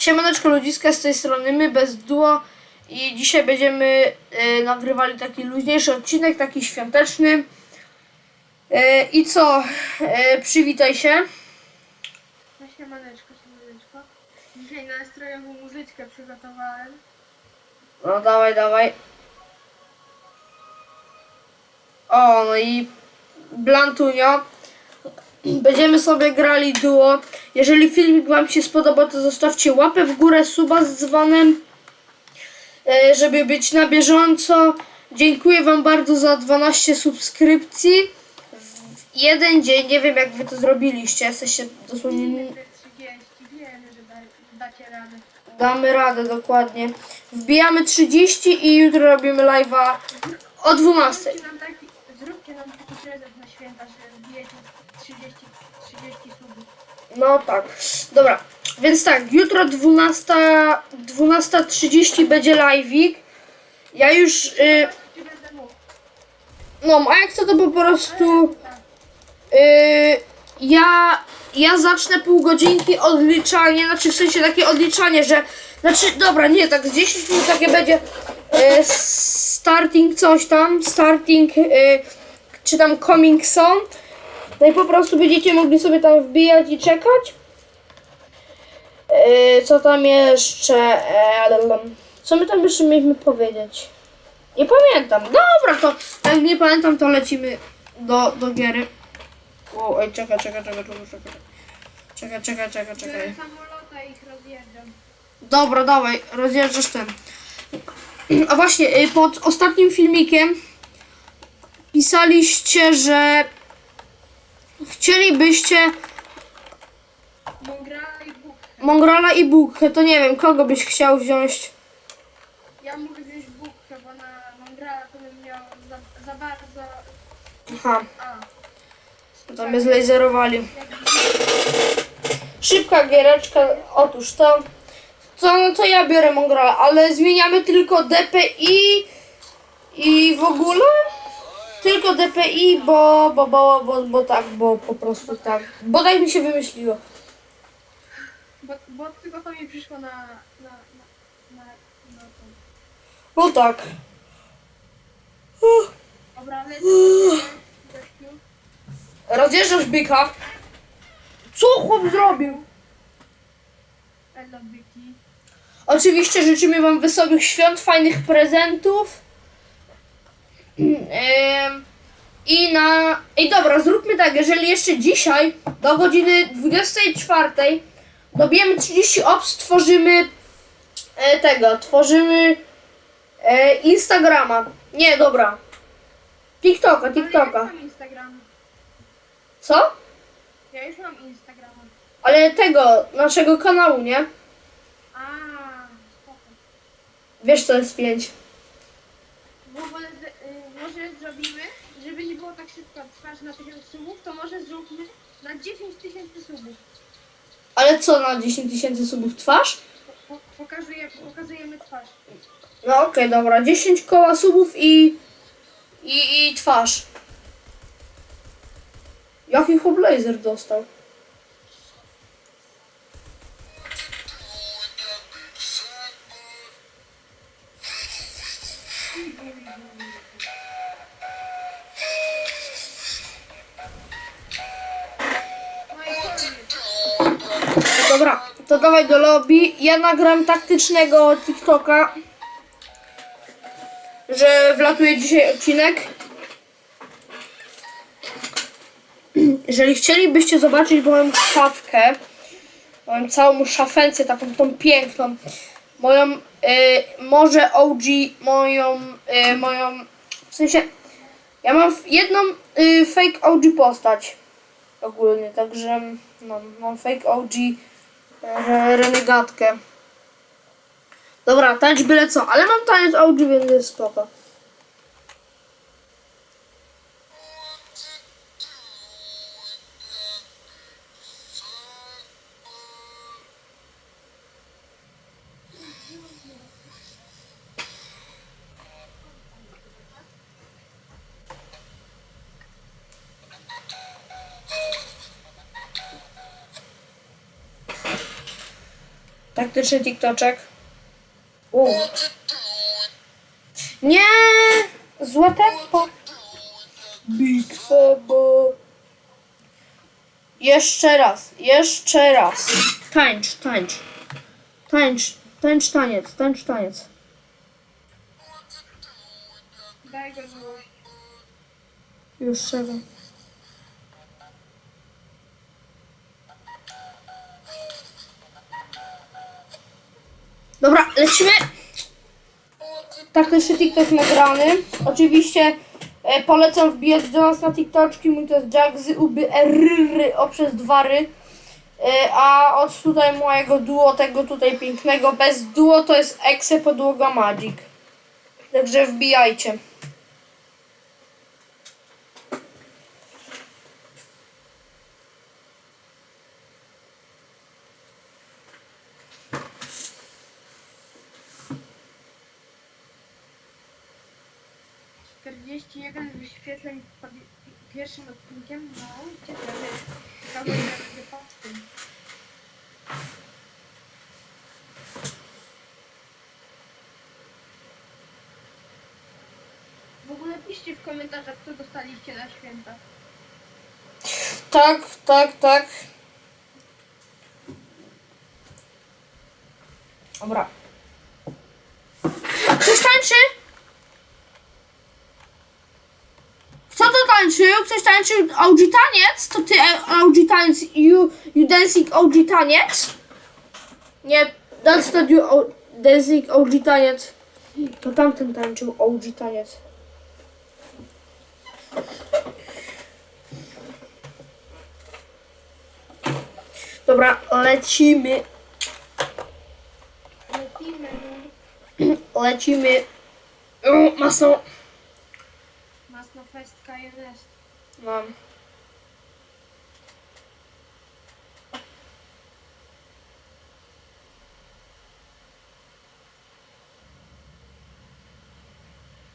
Siemaneczko ludziska z tej strony, my bez duo i dzisiaj będziemy e, nagrywali taki luźniejszy odcinek, taki świąteczny. E, I co? E, przywitaj się. No siemaneczko, siemaneczko. Dzisiaj nastrojową muzyczkę przygotowałem. No dawaj, dawaj. O, no i Blantunio. Będziemy sobie grali duo. Jeżeli filmik Wam się spodoba, to zostawcie łapę w górę, suba z dzwonem, e, żeby być na bieżąco. Dziękuję Wam bardzo za 12 subskrypcji. W jeden dzień, nie wiem jak Wy to zrobiliście, jesteście dosłownie... Te 30, wiemy, że da, dacie radę. Damy radę, dokładnie. Wbijamy 30 i jutro robimy live'a o 12. Zróbcie nam taki, zróbcie nam taki prezent na święta, że wbijecie 30, 30 subów. No tak. Dobra. Więc tak, jutro 12, 12.30 będzie live'ik. Ja już... Y, Czy będę mógł? no, a jak co to po prostu... Tak. Y, ja, ja zacznę pół godzinki odliczanie, znaczy w sensie takie odliczanie, że znaczy dobra, nie, tak z 10 minut takie będzie y, starting coś tam, starting y, czy tam coming soon. No i po prostu będziecie mogli sobie tam wbijać i czekać. Y, co tam jeszcze? E, co my tam jeszcze mieliśmy powiedzieć? Nie pamiętam. Dobra, to jak nie pamiętam, to lecimy do, do giery. O, ej, czekaj, czekaj, czekaj, czekaj, czekaj. Czekaj, czekaj, czekaj, czekaj. Biorę samolota i ich rozjeżdżam. Dobra, dawaj, rozjeżdżasz ten. A właśnie, y, pod ostatnim filmikiem pisaliście, że chcielibyście Mongrala i Bóg. Mongrala i Buchę, to nie wiem, kogo byś chciał wziąć. Ja mogę wziąć Bóg, bo na Mongrala to bym miał za, za bardzo... Aha, A, to mnie zlaserowali. jak Szybka giereczka, otóż to. To, no to ja biorę Mongrala, ale zmieniamy tylko DPI i w ogóle? Tylko DPI, bo, bo, bo, bo, bo tak, bo po prostu tak. Bo tak mi się wymyśliło. Bo, bo tylko to mi przyszło na... na, na, na, na to. No tak. Dobra, lecę gościu. Rozjeżdżasz byka. Co chłop zrobił? Elo byki. Oczywiście życzymy Wam wesołych świąt, fajnych prezentów. I na. I dobra, zróbmy tak, jeżeli jeszcze dzisiaj do godziny 24 dobijemy 30 obs, tworzymy e, tego, tworzymy e, Instagrama. Nie, dobra. TikToka, ja TikToka. Co? Ja już mam Instagrama. Ale tego, naszego kanału, nie? A, spoko. Wiesz co jest 5. W ogóle może zrobimy, żeby nie było tak szybko trwać na 1000 subów, to może zróbmy na 10 tysięcy subów. Ale co na 10 tysięcy subów twarz? Po, po, pokazuje, pokazujemy twarz. No okej, dobra. 10 koła subów i, i, i twarz. Jaki chłop laser dostał? Dobra, to dawaj do lobby. Ja nagram taktycznego TikToka, że wlatuje dzisiaj odcinek. Jeżeli chcielibyście zobaczyć moją szafkę, moją całą szafencję, taką tą piękną, moją, y, może OG, moją, y, moją, w sensie, ja mam jedną y, fake OG postać ogólnie, także no, mam fake OG e, renegatkę. Dobra, tańcz byle co, ale mam taniec OG, więc jest spoko. Taktyczny TikToczek. U. Nie! Złe tempo. Big Febo. Jeszcze raz, jeszcze raz. Tańcz, tańcz. Tańcz, tańcz taniec, tańcz taniec. Daj go. Już? Dobra, lecimy. Taktyczny TikTok nagrany. Oczywiście e, polecam wbijać do nas na TikToczki. Mój to jest Jack z Uby Rry o przez dwa ry. E, a od tutaj mojego duo, tego tutaj pięknego, bez duo to jest Exe Podłoga Magic. Także wbijajcie. Pod pierwszym odcinkiem. No, ciekawe. Ciekawe, jak po tym. W ogóle piszcie w komentarzach, co dostaliście na święta. Tak, tak, tak. Dobra. Ktoś tańczy? Kto to tańczył? Ktoś tańczył OG taniec? To ty e, OG taniec, you, you dancing OG taniec? Nie, that's not you o, dancing OG taniec. To tamten tańczył OG taniec. Dobra, lecimy. Lecimy. Lecimy. O, masą. Fest KNS. Mam.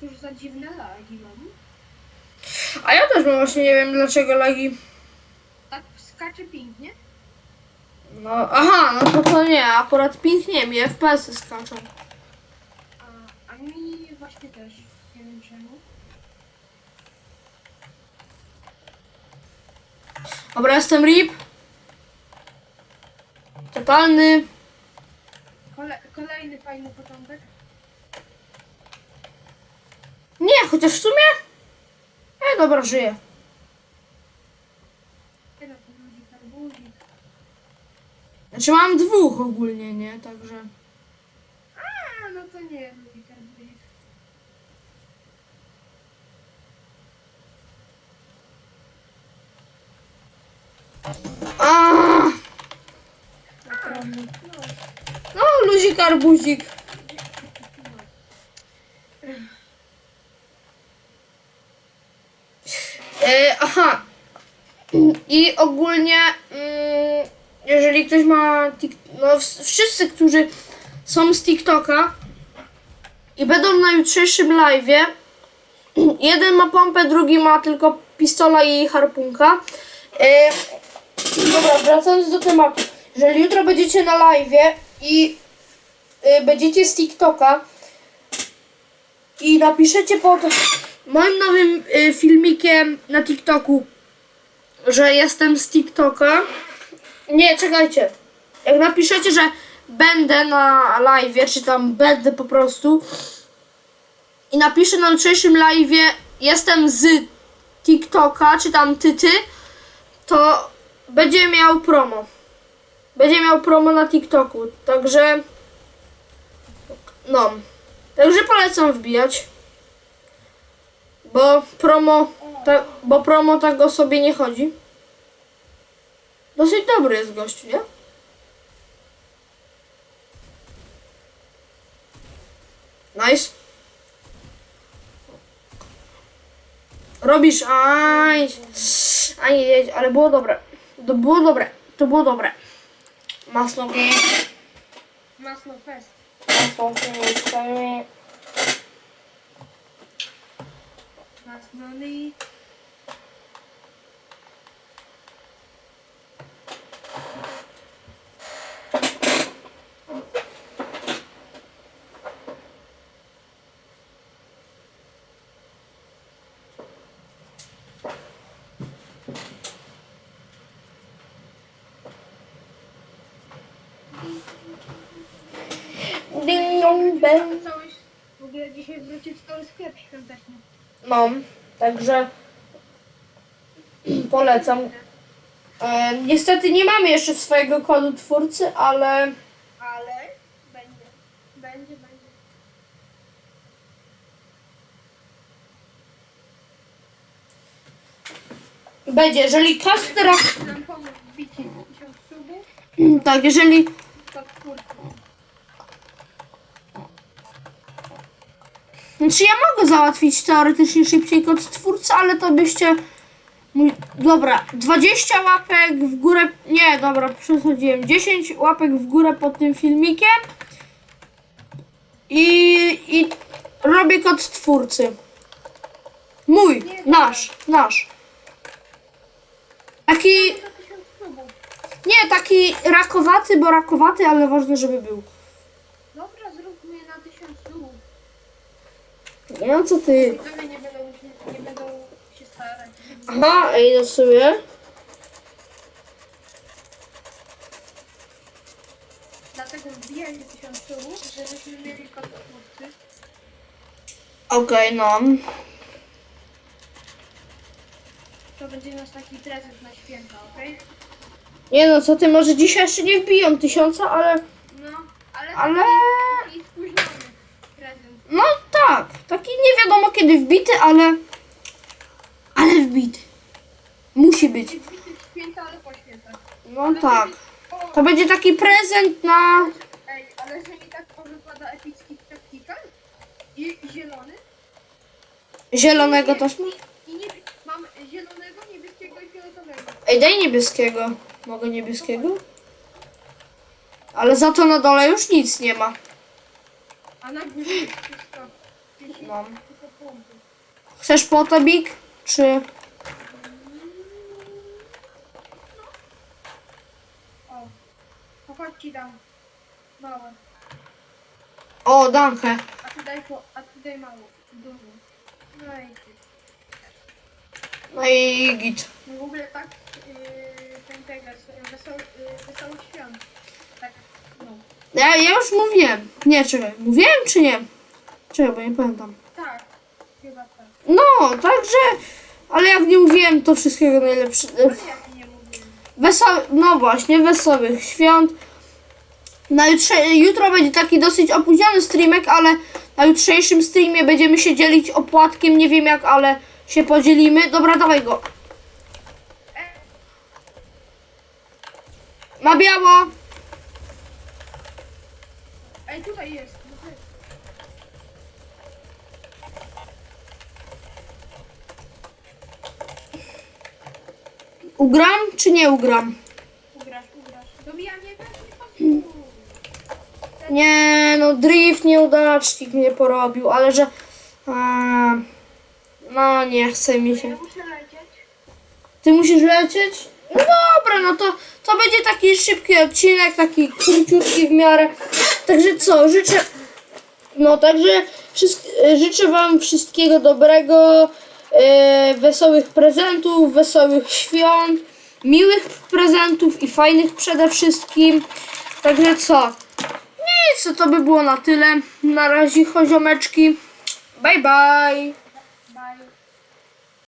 Cóż za dziwne lagi mam. A ja też mam właśnie nie wiem dlaczego lagi. Tak skacze pięknie. No, aha, no to to nie, akurat pięknie mi FPS-y skaczą. A, a mi właśnie też. Nie wiem czemu. Dobra, jestem RIP. Totalny. Kole, kolejny fajny początek. Nie, chociaż w sumie. E, dobra, żyję. Znaczy mam dwóch ogólnie, nie? Także. A, no to nie lubi A, Naprawdę. No, luzik arbuzik. E, aha. I ogólnie, mm, jeżeli ktoś ma. Tik- no, wszyscy, którzy są z TikToka i będą na jutrzejszym live'ie, jeden ma pompę, drugi ma tylko pistola i harpunka. E, dobra, wracając do tematu. Jeżeli jutro będziecie na live'ie i y, będziecie z TikToka i napiszecie pod moim nowym y, filmikiem na TikToku, że jestem z TikToka. Nie, czekajcie. Jak napiszecie, że będę na live, czy tam będę po prostu i napiszę na jutrzejszym live jestem z TikToka, czy tam tyty, to będzie miał promo. Będzie miał promo na TikToku, także no. Także polecam wbijać. Bo promo, ta, bo promo tak o sobie nie chodzi. Dosyć dobry jest gościu, nie? Nice. Robisz, aj, aj, ale było dobre. To było dobre, to było dobre. Masno game, Masno Fest. masno game, Masno Lee. Ding bell. Cały, w ogóle dzisiaj wrócił cały sklep świąteczny. No, także polecam. E, niestety nie mamy jeszcze swojego kodu twórcy, ale Ale będzie. Będzie, będzie. będzie, jeżeli każdy raz... Nam pomóc w bicie 1000 subów, Tak, jeżeli... to twórcy. Znaczy ja mogę załatwić teoretycznie szybciej kod twórcy, ale to byście... Mój... Dobra, 20 łapek w górę... Nie, dobra, przesadziłem. 10 łapek w górę pod tym filmikiem. I... I robię kod twórcy. Mój, nasz, nasz. Taki... Za 1000 subów. Nie, taki rakowaty, bo rakowaty, ale ważne, żeby był. Dobra, zróbmy na 1000 subów. Nie wiem, co ty... Widzowie nie będą, się- nie będą się starać. Aha, idę sobie. Dlatego wbijajcie 1000 subów, żebyśmy mieli kod twórcy. Okej, no. To będzie nasz taki prezent na święta, okej? Nie no, co ty, może dzisiaj jeszcze nie wbiją tysiąca, ale... No, ale, Ale... taki spóźniony prezent. No tak, taki kiedy wbity, ale... Ale wbity. Musi być. Jest bity w święta, ale po świętach. No tak. O, To będzie taki prezent na... ej, ale że mi tak wypada epicki taktika i zielony Zielonego też ma? i nie, mam zielonego, niebieskiego i fioletowego. Ej, daj niebieskiego. Mogę niebieskiego? Ale za to na dole już nic nie ma. A na górze jest wszystko. Punktów. Chcesz potabik? Czy... O, pochodź ci dam. Małe. O, dankę. A ty daj, po, a ty daj mało. Dużo. No i ty. No i git. No w ogóle tak yy, ten teges, wesoły, yy, wesoły świąt. Tak, no. Ja, ja już mówiłem. Nie, czekaj. Mówiłem czy nie? Czekaj, bo nie pamiętam. Tak, chyba tak. No, także... Ale jak nie mówiłem, to wszystkiego najlepszego. Wesoły, no właśnie, wesołych świąt. Na jutrze, jutro będzie taki dosyć opóźniony streamek, ale na jutrzejszym streamie będziemy się dzielić opłatkiem. Nie wiem jak, ale się podzielimy. Dobra, dawaj go. Na biało. Ej, tutaj jest. Ugram czy nie ugram? Ugrasz, ugrasz. Dobijam nie no drift nieudacznik mnie porobił, ale że... A, no nie chce mi się. Ty musisz lecieć? No dobra, no to, to będzie taki szybki odcinek, taki króciutki w miarę. Także co, życzę. No także życzę Wam wszystkiego dobrego, wesołych prezentów, wesołych świąt, miłych prezentów i fajnych przede wszystkim. Także co? Nic, to by było na tyle. Na razie, choziomeczki. Bye. Bye.